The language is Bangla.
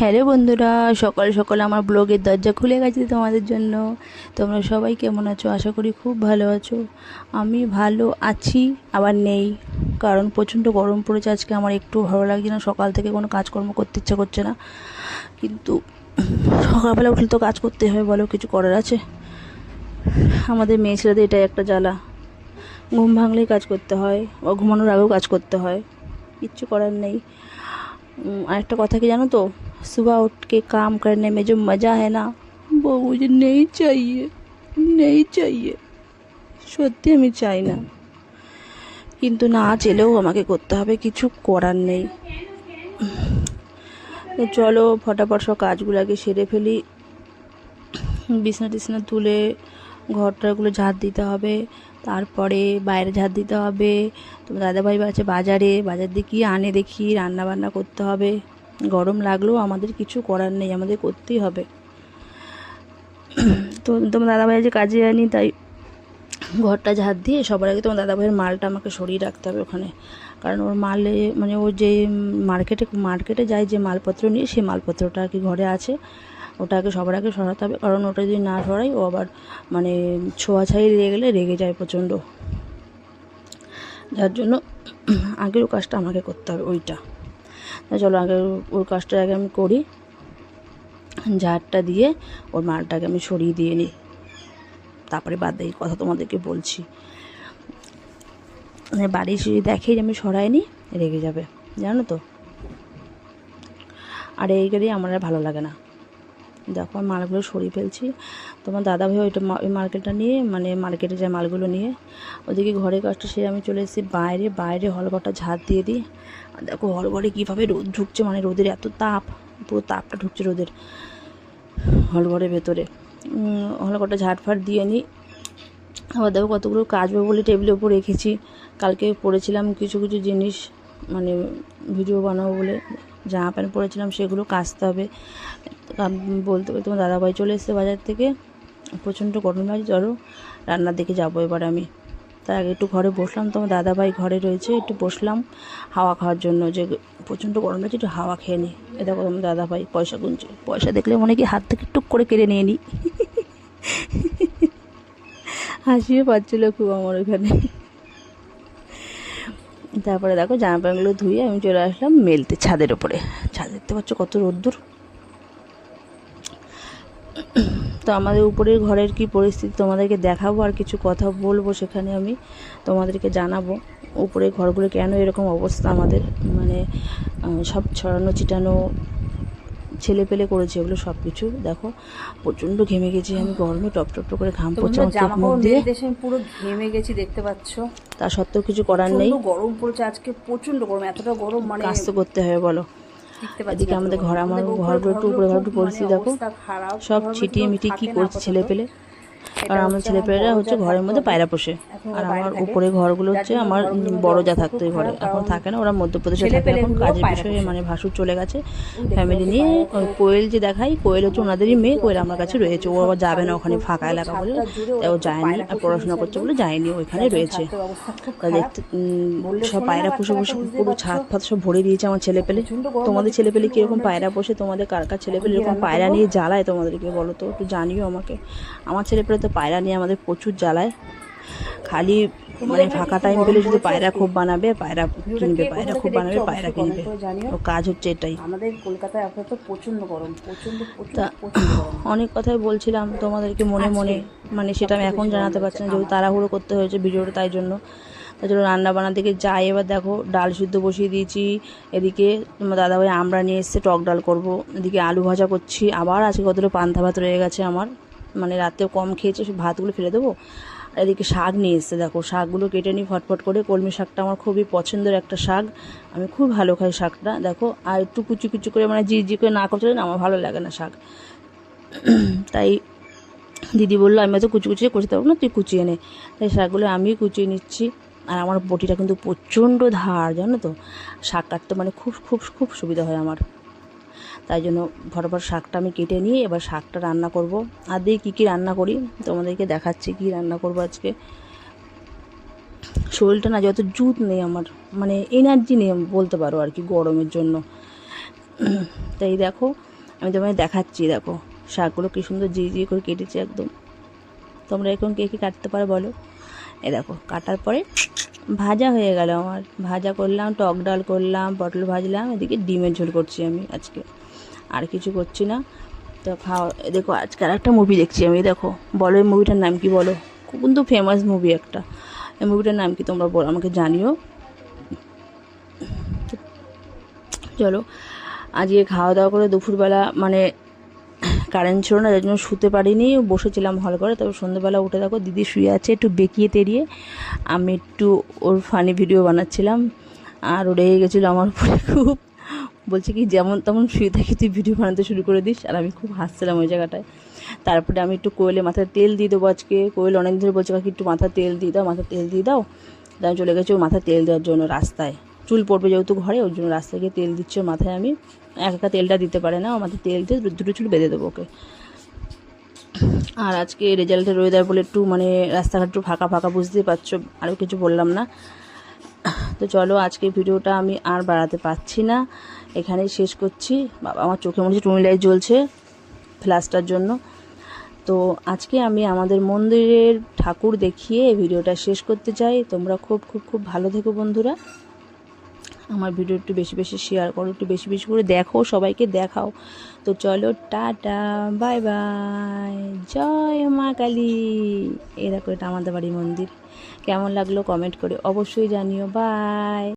হ্যালো বন্ধুরা, সকাল সকাল আমার ব্লগের দরজা খুলে গেছে তোমাদের জন্য। তোমরা সবাই কেমন আছো? আশা করি খুব ভালো আছো। আমি ভালো আছি, আবার নেই। কারণ প্রচণ্ড গরম পড়েছে, আজকে আমার একটু ভালো লাগছে না। সকাল থেকে কোনো কাজকর্ম করতে ইচ্ছা করছে না। কিন্তু সকালবেলা উঠলে তো কাজ করতে হবে বলো, কিছু করার আছে? আমাদের মেয়ে ছেলেদের এটাই একটা জ্বালা। ঘুম ভাঙলেই কাজ করতে হয়, বা ঘুমানোর আগেও কাজ করতে হয়। কিচ্ছু করার নেই। আরেকটা কথা কি জানো তো? सुबह उठ के काम करने में जो मज़ा है ना वो मुझे नहीं चाहिए नहीं चाहिए সত্যি আমি চাই না কিন্তু না চেলেও আমাকে করতে হবে কিছু করার নেই তো চলো ফটাফট সব কাজগুলো আগে সেরে ফেলি বিছনা টিছনা তুলে ঘরটাগুলো ঝাড় দিতে হবে তারপরে বাইরে ঝাড় দিতে হবে তোমার দাদাভাই আছে বাজারে বাজার দিয়ে কি আনে দেখি রান্না বান্না করতে হবে গরম লাগলেও আমাদের কিছু করার নেই, আমাদের করতেই হবে। তো তোমার দাদাভাই যে কাজে আনি তাই ঘরটা ঝাড় দিয়ে সবার আগে তোমার দাদাভাইয়ের মালটা আমাকে সরিয়ে রাখতে হবে ওখানে। কারণ ওর মালে মানে ও যে মার্কেটে মার্কেটে যায় যে মালপত্র নিয়ে, সেই মালপত্রটা আর কি ঘরে আছে। ওটাকে সবার আগে সরাতে হবে, কারণ ওটা যদি না সরাই, ও আবার মানে ছোঁয়াছাই লেগে গেলে রেগে যায় প্রচণ্ড। যার জন্য আগের কাজটা আমাকে করতে হবে, ওইটা। চলো আগে ওর কাজটা আগে আমি করি। ঝাড়টা দিয়ে ওর মালটাকে আমি সরিয়ে দিয়ে নিই তারপরে বাদ এই কথা তোমাদেরকে বলছি। মানে বাড়ি এসে যদি দেখে যে আমি সরাইনি, রেগে যাবে। জানো তো? আর এই গাড়ি আমার আর ভালো লাগে না। দেখো মালগুলো সরিয়ে ফেলছি। তোমার দাদা ভাই ওইটা ওই মার্কেটটা নিয়ে মানে মার্কেটে যায় মালগুলো নিয়ে, ওদিকে ঘরের কাজটা সে আমি চলে এসেছি বাইরে বাইরে হলঘরটা ঝাড় দিয়ে দিই। দেখো হলঘরে কীভাবে রোদ ঢুকছে মানে রোদের এত তাপ, পুরো তাপটা ঢুকছে রোদের হলঘরের ভেতরে। হলঘরটা ঝাড়ফাড় দিয়ে নিই। আবার দেখো কতগুলো কাচবো বলে টেবিলের উপর রেখেছি। কালকে পড়েছিলাম কিছু কিছু জিনিস মানে ভিডিও বানাবো বলে জামা প্যান্ট পরেছিলাম সেগুলো কাচতে হবে। বলতে বলতে তোমার দাদাভাই চলে এসেছে বাজার থেকে। প্রচণ্ড গরম লাগছে, চলো রান্নার দিকে যাব এবার আমি। তার আগে একটু ঘরে বসলাম, তোমার দাদাভাই ঘরে রয়েছে, একটু বসলাম হাওয়া খাওয়ার জন্য, যে প্রচণ্ড গরম লাগছে, একটু হাওয়া খেয়ে নিই এ দেখো তোমার দাদাভাই, পয়সা গুনছে। পয়সা দেখলে মনে কি হাত থেকে টুক করে কেড়ে নিয়ে নিই হাসিও পাচ্ছিলো খুব আমার ওখানে। তারপরে দেখো জামা প্যান্টগুলো ধুয়ে আমি চলে আসলাম মেলতে ছাদের ওপরে। ছাদ দেখতে পাচ্ছ কত রোদ্দুর। তো আমাদের উপরের ঘরের কি পরিস্থিতি তোমাদেরকে দেখাবো আর কিছু কথা বলব সেখানে আমি তোমাদেরকে জানাব। উপরের ঘরগুলো কেন এরকম অবস্থা আমাদের? মানে সব ছড়ানো ছিটানো ছেলে পেলে করেছে এগুলো সব কিছু দেখো প্রচণ্ড ঘেমে গেছি আমি গরমে টপ টপ টপ করে ঘাম পড়ছে আমার চোখ মুখ দিয়ে। মেলতে এসে আমি পুরো ঘেমে গেছি দেখতে পাচ্ছ। তা সত্ত্বেও কিছু করার নেই। গরম পড়েছে আজকে প্রচণ্ড গরম এতটা গরম মানে কাজ তো করতে হবে বলো। এদিকে আমাদের ঘর আমার ঘর ঘর একটু উপরে ঘর একটু পরিস্থিতি দেখো। সব ছিটিয়ে মিটিয়ে কি করছে ছেলে পেলে? আর আমার হচ্ছে ছেলে পেলেরা হচ্ছে ঘরের মধ্যে পায়রা পোষে। আর আমার উপরে ঘরগুলো হচ্ছে আমার বড় যা থাকতো এই ঘরে। এখন থাকে না ওরা মধ্যপ্রদেশে থাকে এখন কাজের বিষয়ে মানে ভাসুর চলে গেছে। ফ্যামিলি নিয়ে ওই কোয়েল যে দেখাই কোয়েল হচ্ছে ওনাদেরই মেয়ে কোয়েল আমার কাছে রয়েছে। ও আবার যাবে না ওখানে ফাঁকা এলাকা বলে। ও যায়নি আর পড়াশোনা করছে বলে যায়নি ওইখানে রয়েছে। দেখতে সব পায়রা পুষে বসে পুরো ছাদ ফাত সব ভরে দিয়েছে আমার ছেলে পেলে। তোমাদের লাগছে, ছেলে পেলে কীরকম পায়রা পোষে? তোমাদের কার কার ছেলে পেলে এরকম পায়রা নিয়ে জ্বালায়? তোমাদেরকে বলো তো একটু জানিও আমাকে আমার ছেলে পেলে তো পায়রা নিয়ে আমাদের প্রচুর জ্বালায়। খালি মানে ফাঁকা টাইম পেলে শুধু পায়রা খুব বানাবে পায়রা কিনবে পায়রা খুব বানাবে পায়রা কিনবে। ও কাজ হচ্ছে এটাই। আমাদের কলকাতায় আপাতত প্রচণ্ড গরম প্রচণ্ড তা অনেক কথাই বলছিলাম তোমাদেরকে মনে মনে মানে সেটা আমি এখন জানাতে পারছি না যেহেতু তাড়াহুড়ো করতে হয়েছে ভিডিওটা তাই জন্য। তাই জন্য রান্না বান্নার দিকে যাই এবার দেখো ডাল সিদ্ধ বসিয়ে দিয়েছি। এদিকে তোমার দাদাভাই আমরা নিয়ে এসছে টক ডাল করব। এদিকে আলু ভাজা করছি আবার আজকে কতটা পান্তা ভাত রয়ে গেছে আমার। মানে রাতেও কম খেয়েছে, সে ভাতগুলো ফেলে দেবো। আর এদিকে শাক নিয়ে এসছে, দেখো, শাকগুলো কেটে নিই ফটফট করে কলমি শাকটা আমার খুবই পছন্দের একটা শাক। আমি খুব ভালো খাই শাকটা, দেখো। আর একটু কুচি কুচি করে মানে জি জি করে না করতে আমার ভালো লাগে না শাক। তাই দিদি বলল, আমি তো কুচি কুচিয়ে করতে পারব না, তুই কুচিয়ে নে। তাই শাকগুলো আমি কুচিয়ে নিচ্ছি। আর আমার বটিটা কিন্তু প্রচণ্ড ধার, জানো তো? শাক কাটতে মানে খুব খুব খুব সুবিধা হয় আমার। তাই জন্য ফটাফট শাকটা আমি কেটে নিয়ে এবার শাকটা রান্না করব। আর দিয়ে কী কী রান্না করি, তোমাদেরকে দেখাচ্ছি কী রান্না করব আজকে। শরীরটা না যত জুত নেই আমার মানে এনার্জি নেই বলতে পারো আর কি গরমের জন্য। তাই দেখো, আমি তোমায় দেখাচ্ছি, দেখো শাকগুলো কী সুন্দর জি জি করে কেটেছি একদম। তোমরা এখন কে কী কাটতে পারো বলো? এ দেখো, কাটার পরে ভাজা হয়ে গেল আমার। ভাজা করলাম, টক ডাল করলাম, পটল ভাজলাম, এদিকে ডিমের ঝোল করছি আমি আজকে। আর কিছু করছি না। তো খাওয়া দেখো আজকে আর একটা মুভি দেখছি আমি, দেখো। বলো এই মুভিটার নাম কি বলো? কিন্তু ফেমাস মুভি একটা। এই মুভিটার নাম কি তোমরা বলো, আমাকে জানিও। চলো, আজকে খাওয়া দাওয়া করে দুপুরবেলা মানে কারেন্ট ছিল না, যার জন্য শুতে পারিনি। বসেছিলাম হল করে তবে সন্ধ্যেবেলা উঠে দেখো দিদি শুয়ে আছে একটু বেঁকিয়ে তেড়িয়ে। আমি একটু ওর ফানি ভিডিও বানাচ্ছিলাম, আর রেগে গেছিল আমার খুব। বলছে কি, যেমন তেমন শুয়ে থাকি, তুই ভিডিও বানাতে শুরু করে দিস। আর আমি খুব হাসছিলাম ওই জায়গাটায়। তারপরে আমি একটু কোয়েলে মাথায় তেল দিয়ে দেবো আজকে। কোয়েল অনেক ধরে বলছে, কাকি, একটু মাথায় তেল দিয়ে দাও, মাথায় তেল দিয়ে দাও। আমি চলে গেছি ওর মাথায় তেল দেওয়ার জন্য রাস্তায়। চুল পড়বে যেহেতু ঘরে, ওর জন্য রাস্তায় গিয়ে তেল দিচ্ছে মাথায় আমি। এক একা তেলটা দিতে পারে না মাথায় তেল দিয়ে দুটো চুল বেঁধে দেবো ওকে। আর আজকে রেজাল্টের ওয়েদার বলে একটু মানে রাস্তাঘাট একটু ফাঁকা ফাঁকা, বুঝতেই পারছ, আরও কিছু বললাম না। তো চলো আজকে ভিডিওটা আমি আর বাড়াতে পারছি না। এখানেই শেষ করছি। বাবা, আমার চোখে মনে হচ্ছে টুনি লাইট জ্বলছে ফ্ল্যাশটার জন্য। তো আজকে আমি আমাদের মন্দিরের ঠাকুর দেখিয়ে ভিডিওটা শেষ করতে চাই। তোমরা খুব খুব খুব ভালো থেকো বন্ধুরা। আমার ভিডিও একটু বেশি বেশি শেয়ার করো, একটু বেশি বেশি করে দেখো, সবাইকে দেখাও। তো চলো, টাটা, বাই বাই। জয় মা কালী। এরকম এটা আমাদের বাড়ির মন্দির। কেমন লাগল কমেন্ট করে অবশ্যই জানিও। বাই